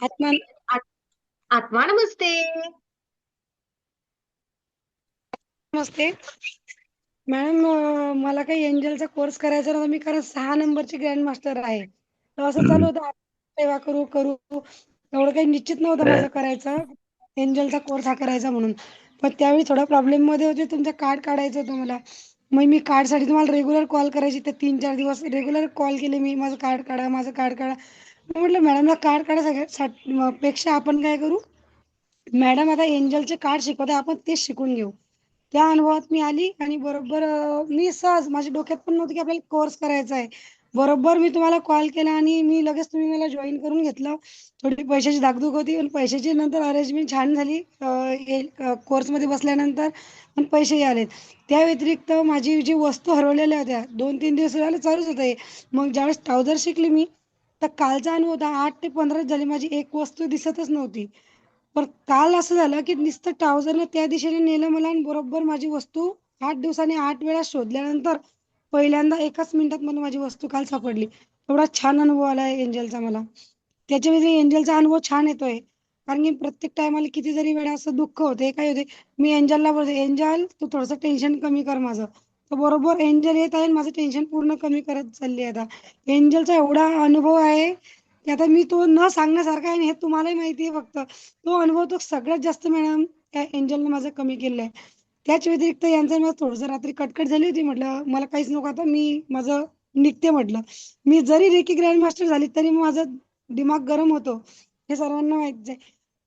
आत्मा आत्मा नमस्ते नमस्ते. मॅडम मला काही एंजलचा कोर्स करायचा नव्हता मी कारण सहा नंबरची ग्रँड मास्टर आहे. तर असं चालू होतं सेवा करू करू. एवढं काही निश्चित नव्हतं माझं करायचं. एंजलचा कोर्स हा करायचा म्हणून. पण त्यावेळी थोडा प्रॉब्लेममध्ये होते तुमचं कार्ड काढायचं होतं मला. मग मी कार्डसाठी तुम्हाला रेग्युलर कॉल करायची तर तीन चार दिवस रेग्युलर कॉल केले मी. माझं कार्ड काढा माझं कार्ड काढा. म्हटलं मॅडमला कार्ड काढा सगळ्या पेक्षा आपण काय करू? मॅडम आता एंजलचे कार्ड शिकवते आपण तेच शिकून घेऊ. त्या अनुभवात मी आली आणि बरोबर मी सहज माझ्या डोक्यात पण नव्हतं की आपल्याला कोर्स करायचा आहे. बरोबर मी तुम्हाला कॉल केला आणि मी लगेच तुम्ही मला जॉईन करून घेतलं. थोडी पैशाची दागदूक होती पण पैशाची नंतर अरेंजमेंट छान झाली कोर्समध्ये बसल्यानंतर पण पैसेही आलेत त्या व्यतिरिक्त माझी जी वस्तू हरवलेल्या होत्या दोन तीन दिवस झाले चालूच होतं. मग ज्यावेळेस ट्राउझर शिकली मी तर कालचा अनुभव होता आठ ते पंधरा झाली. माझी एक वस्तू दिसतच नव्हती. पण काल असं झालं की नुसतं ट्राउझरनं त्या दिशेने नेलं मला आणि बरोबर माझी वस्तू आठ दिवसांनी आठ वेळा शोधल्यानंतर पहिल्यांदा एकाच मिनिटात मला माझी वस्तू काल सापडली. एवढा छान अनुभव आला आहे एंजलचा मला. त्याच्या व्यतिरिक्त एंजलचा अनुभव छान येतोय. कारण की प्रत्येक टायमाला किती जरी वेळा असं दुःख होते काय होते मी एंजलला बोलते एंजल तू थोडस टेन्शन कमी कर माझं. तर बरोबर एंजल येत आहे माझं टेन्शन पूर्ण कमी करत चालली आता. एंजलचा एवढा अनुभव आहे की आता मी तो न सांगण्यासारखा आहे आणि हे तुम्हालाही माहिती आहे फक्त. तो अनुभव तो सगळ्यात जास्त मॅडम त्या एंजलने माझं कमी केलं आहे त्याच व्यतिरिक्त यांचं मला थोडंसं रात्री कटकट झाली होती. म्हटलं मला काहीच नको आता मी माझं निघते म्हटलं. मी जरी रेकी ग्रँड मास्टर झाली तरी माझं दिमाग गरम होतो. हे सर्वांना माहितीच आहे.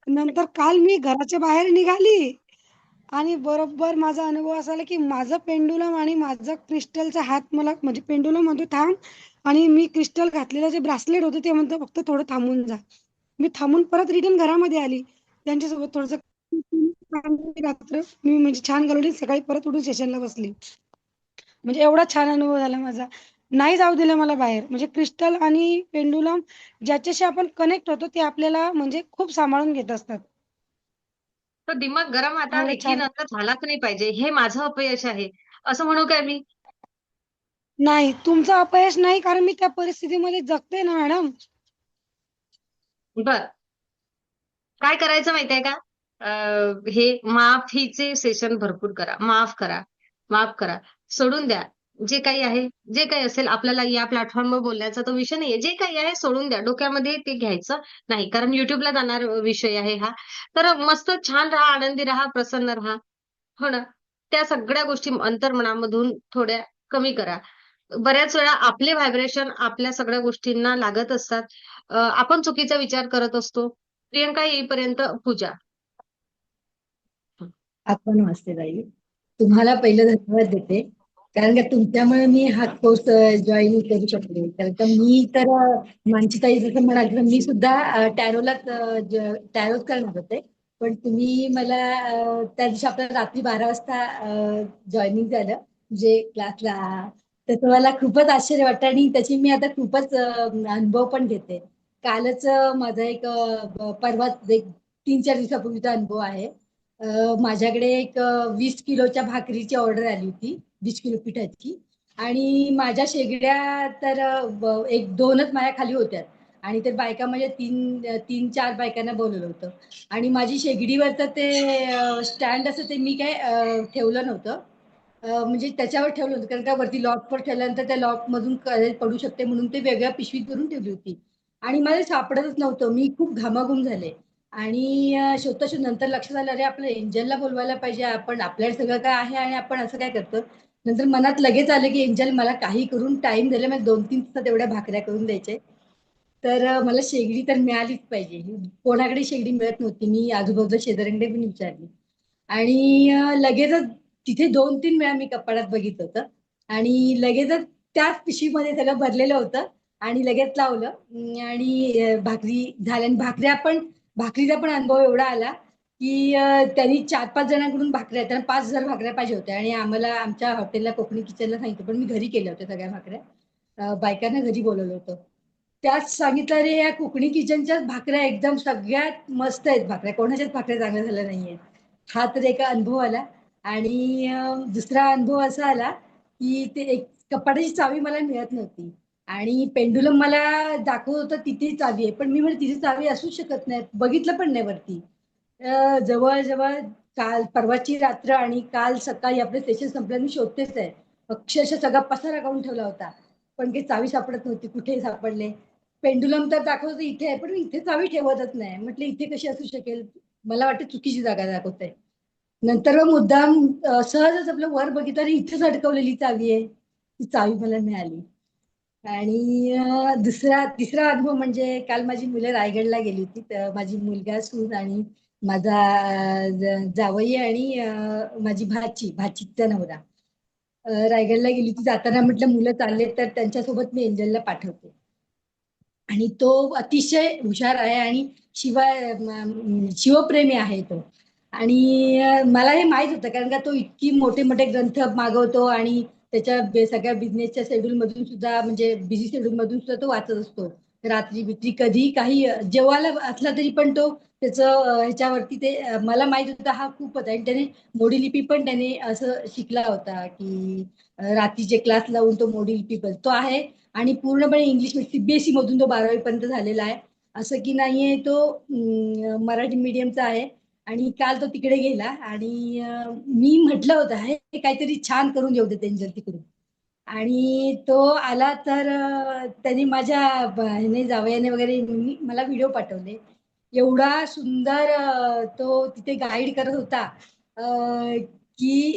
नंतर काल मी घराच्या बाहेर निघाली. आणि बरोबर माझा अनुभव असा आला की माझं पेंडुलम आणि माझं क्रिस्टलचा हात मला म्हणजे पेंडुलम म्हणतो थांब आणि मी क्रिस्टल घातलेलं जे ब्रासलेट होतं ते म्हणतो फक्त थोडं थांबून जा. मी थांबून परत रिटर्न घरामध्ये आली. त्यांच्यासोबत थोडस रात्र मी म्हणजे छान घालवली सकाळी परत उठून स्टेशनला बसली. म्हणजे एवढा छान अनुभव झाला माझा. नाही जाऊ दिलं मला बाहेर. म्हणजे क्रिस्टल आणि पेंडुलम ज्याच्याशी आपण कनेक्ट होतो ते आपल्याला म्हणजे खूप सांभाळून घेत असतात. तो दिमाग गरम आता रेकी छान. नंतर झालाच नाही पाहिजे. हे माझं अपयश आहे. असं म्हणू काय मी? नाही तुमचं अपयश नाही कारण मी त्या परिस्थितीमध्ये जगते ना मॅडम. बर. काय करायचं माहितीये का? अं, हे माफीचे सेशन भरपूर करा. माफ करा. माफ करा. सोडून द्या. जे काही आहे जे काही असेल आपल्याला या प्लॅटफॉर्मवर बोलण्याचा तो विषय नाहीये. जे काही आहे सोडून द्या. डोक्यामध्ये ते घ्यायचं नाही. कारण युट्यूबला जाणार विषय आहे हा. तर मस्त छान राहा आनंदी राहा प्रसन्न राहा. हो ना? त्या सगळ्या गोष्टी अंतर्मनामधून थोड्या कमी करा. बऱ्याच वेळा आपले व्हायब्रेशन आपल्या सगळ्या गोष्टींना लागत असतात. आपण चुकीचा विचार करत असतो. प्रियंका येईपर्यंत पूजा. आपण वाचते ताई. तुम्हाला पहिलं धन्यवाद देते. कारण का तुमच्यामुळे मी हा कोर्स जॉईन करू शकले. कारण का मी तर मानसीताई जसं म्हणाल तर मी सुद्धा टॅरोला टॅरोच करणार होते. पण तुम्ही मला त्या दिवशी आपल्याला रात्री बारा वाजता जॉईनिंग झालं. म्हणजे क्लासला त्याचं मला खूपच आश्चर्य वाटतं आणि त्याची मी आता खूपच अनुभव पण घेते. कालच माझा एक अ, परवा एक तीन चार दिवसापूर्वीचा अनुभव आहे. माझ्याकडे एक वीस किलोच्या भाकरीची ऑर्डर आली होती. वीस किलो पिठाची आणि माझ्या शेगड्या तर एक दोनच माझ्या खाली होत्या. आणि तर बायका म्हणजे तीन तीन चार बायकांना बोलवलं होतं. आणि माझी शेगडीवरचं ते स्टँड असं ते मी काय ठेवलं नव्हतं. म्हणजे त्याच्यावर ठेवलं होतं. कारण का वरती लॉकवर ठेवल्यानंतर त्या लॉक मधून पडू शकते म्हणून ते वेगळ्या पिशवीत करून ठेवली होती. आणि मला सापडतच नव्हतं. मी खूप घामाघूम झाले. आणि शोधता शोध नंतर लक्षात आलं अरे आपलं एंजलला बोलवायला पाहिजे. आपण आपल्याला सगळं काय आहे आणि आपण असं काय करतो नंतर मनात लगेच आलं की एंजल मला काही करून टाइम दिला मला दोन तीन तासात एवढ्या भाकऱ्या करून द्यायचे तर मला शेगडी तर मिळालीच पाहिजे. कोणाकडे शेगडी मिळत नव्हती. मी आजूबाजूला शेजाऱ्यांकडे पण विचारली. आणि लगेचच तिथे दोन तीन वेळा मी कपाडात बघितलं होतं. आणि लगेचच त्याच पिशवीमध्ये सगळं भरलेलं होतं. आणि लगेच लावलं. आणि भाकरी झाल्या. आणि भाकऱ्या पण भाकरीचा पण अनुभव एवढा आला की त्यांनी चार पाच जणांकडून भाकऱ्या त्यांना पाच हजार भाकऱ्या पाहिजे होत्या. आणि आम्हाला आमच्या हॉटेलला कोकणी किचनला सांगितलं पण मी घरी केल्या होत्या सगळ्या भाकऱ्या. बायकांना घरी बोलवलं होतं. त्यात सांगितलं रे या कोकणी किचनच्याच भाकऱ्या एकदम सगळ्यात मस्त आहेत भाकऱ्या. कोणाच्याच भाकऱ्या चांगल्या झाल्या नाहीये हा तर एक अनुभव आला. आणि दुसरा अनुभव असा आला की ते एक कपाटाची चावी मला मिळत नव्हती. आणि पेंडुलम मला दाखवत होतं तिथे चावी आहे. पण मी म्हणजे तिथे चावी असूच शकत नाही. बघितलं पण नाही वरती. जवळजवळ काल परवाची रात्र आणि काल सकाळी आपलं सेशन संपल्याने मी शोधतेच आहे. अक्षरशः सगळा पसारा काढून ठेवला होता. पण काही चावी सापडत नव्हती. कुठेही सापडले. पेंडुलम तर दाखवत इथे आहे पण इथे चावी ठेवतच नाही. म्हटलं इथे कशी असू शकेल? मला वाटतं चुकीची जागा दाखवते नंतर मग मुद्दाम सहजच आपलं वर बघितलं इथेच अडकवलेली चावी आहे. ती चावी मला मिळाली. आणि दुसरा तिसरा अनुभव म्हणजे काल माझी मुलं रायगडला गेली होती. तर माझी मुलगा सून आणि माझा जावई आणि माझी भाची भाचीचा नवरा. रायगडला गेली होती जाताना म्हटलं मुलं चालले तर त्यांच्यासोबत मी एंजलला पाठवते. आणि तो अतिशय हुशार आहे आणि शिवाय शिवप्रेमी आहे तो. आणि मला हे माहीत होतं कारण का तो इतकी मोठे मोठे ग्रंथ मागवतो आणि त्याच्या सगळ्या बिझनेसच्या शेड्यूल मधून सुद्धा म्हणजे बिझी शेड्यूल मधून सुद्धा तो वाचत असतो. रात्री बित्री कधी काही जेवायला असला तरी पण तो त्याचं ह्याच्यावरती ते मला माहीत होता हा खूपच. आणि त्याने मोडी लिपी पण त्याने असं शिकला होता की रात्रीचे क्लास लावून तो मोडी लिपी पण तो आहे. आणि पूर्णपणे इंग्लिश म्हणजे सीबीएसई मधून तो बारावी पर्यंत झालेला आहे. असं की नाहीये तो मराठी मीडियमचा आहे. आणि काल तो तिकडे गेला आणि मी म्हटलं होतं हे काहीतरी छान करून येऊ दे त्यांच्या तिकडून आणि तो आला तर त्यांनी माझ्या ह्याने जावयाने वगैरे मी- मला व्हिडिओ पाठवले. एवढा सुंदर तो तिथे गाईड करत होता की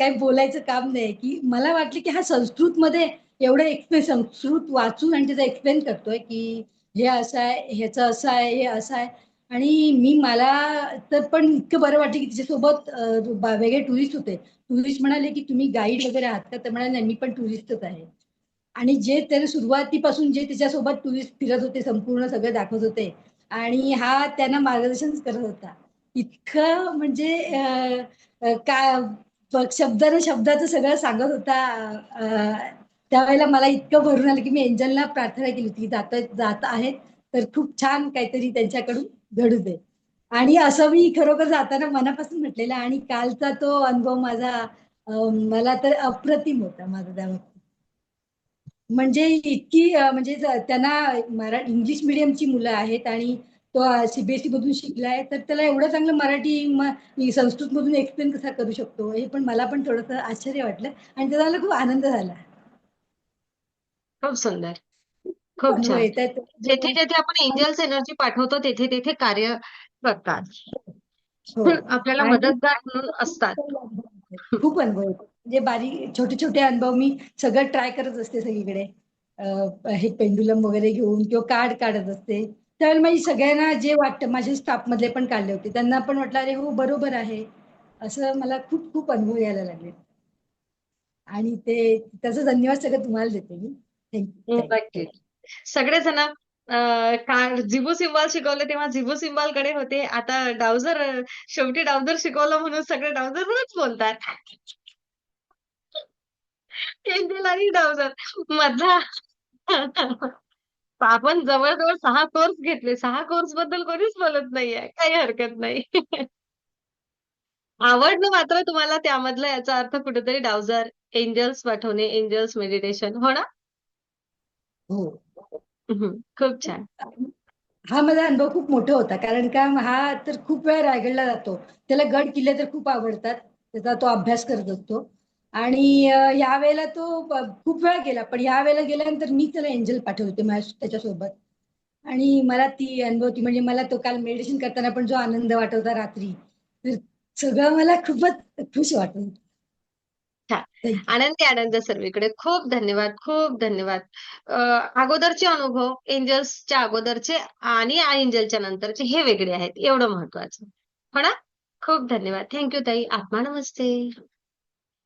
काय बोलायचं काम नाही की मला वाटलं की हा संस्कृत मध्ये एवढं एक्सप्लेन संस्कृत वाचून आणि त्याचा एक्सप्लेन करतोय की हे असं आहे ह्याचं असं आहे हे असं आहे. आणि मी मला तर पण इतकं बरं वाटलं की तिच्यासोबत वेगळे टुरिस्ट होते. टुरिस्ट म्हणाले की तुम्ही गाईड वगैरे आहात का? तर म्हणाले नाही मी पण टुरिस्टच आहे. आणि जे त्याने सुरुवातीपासून जे त्याच्यासोबत टुरिस्ट फिरत होते संपूर्ण सगळं दाखवत होते आणि हा त्यांना मार्गदर्शन करत होता. इतकं म्हणजे का शब्दानं शब्दाचं सगळं सांगत होता. त्यावेळेला मला इतकं भरून आलं की मी एंजलला प्रार्थना केली होती की जात जात आहेत तर खूप छान काहीतरी त्यांच्याकडून घडू दे आणि असं मी खरोखर जाताना मनापासून म्हटलेलं आणि कालचा तो अनुभव माझा मला तर अप्रतिम होता माझा त्या बाबतीत. म्हणजे इतकी म्हणजे त्यांना मरा इंग्लिश मिडियमची मुलं आहेत आणि तो सीबीएसई मधून शिकलाय तर त्याला एवढं चांगलं मराठी संस्कृत मधून एक्सप्लेन कसा करू शकतो? हे पण मला पण थोडंसं आश्चर्य वाटलं आणि त्याला खूप आनंद झाला. खूप सुंदर. खूप अनुभव छान. आहेत जेथे जेथे आपण एंजल्स एनर्जी पाठवतो तेथे तेथे कार्य करतात. हो. आपल्याला आणि- मदतगार म्हणून असतात. खूप अनुभव येतो म्हणजे बारीक छोटे छोटे अनुभव मी सगळं ट्राय करत असते सगळीकडे. अं, हे पेंडुलम वगैरे घेऊन किंवा कार्ड काढत असते. त्यावेळेला माझी सगळ्यांना जे वाटतं माझ्या स्टाफ मधले पण काढले होते. त्यांना पण वाटलं अरे हो बरोबर आहे. असं मला खूप खूप अनुभव यायला लागले. आणि ते त्याचं धन्यवाद सगळं तुम्हाला देते मी. थँक्यू सगळेजण का जिबू सिम्बॉल शिकवले तेव्हा जिबू सिम्बॉलकडे होते. आता डावजर शेवटी डावजर शिकवलं म्हणून सगळे डावजरवरच बोलतात. एंजल आणि डावजर. मधला आपण जवळजवळ सहा कोर्स घेतले. सहा कोर्सबद्दल कोणीच बोलत नाहीये. काही हरकत नाही. आवडलं मात्र तुम्हाला त्यामधला याचा अर्थ कुठेतरी डावजर एंजल्स पाठवणे एंजल्स मेडिटेशन हो ना? हो. खूप छान. हा माझा अनुभव खूप मोठा होता कारण का हा तर खूप वेळा रायगडला जातो. त्याला गड किल्ले तर खूप आवडतात त्याचा तो अभ्यास करत असतो. आणि या वेळेला तो ब- खूप वेळा गेला पण या वेळेला गेल्यानंतर मी त्याला एंजल पाठवते माझ्या त्याच्यासोबत. आणि मला ती अनुभवती म्हणजे मला तो काल मेडिटेशन करताना पण जो आनंद वाटत होता रात्री तर सगळं मला खूपच खुश वाटत होतं. छान. आनंदी आनंद सर्वीकडे. खूप धन्यवाद खूप धन्यवाद. अगोदरचे अनुभव एंजल्सच्या अगोदरचे आणि एंजलच्या नंतरचे हे वेगळे आहेत. एवढं महत्वाचं. हो ना? खूप धन्यवाद. थँक्यू ताई. आत्मा नमस्ते.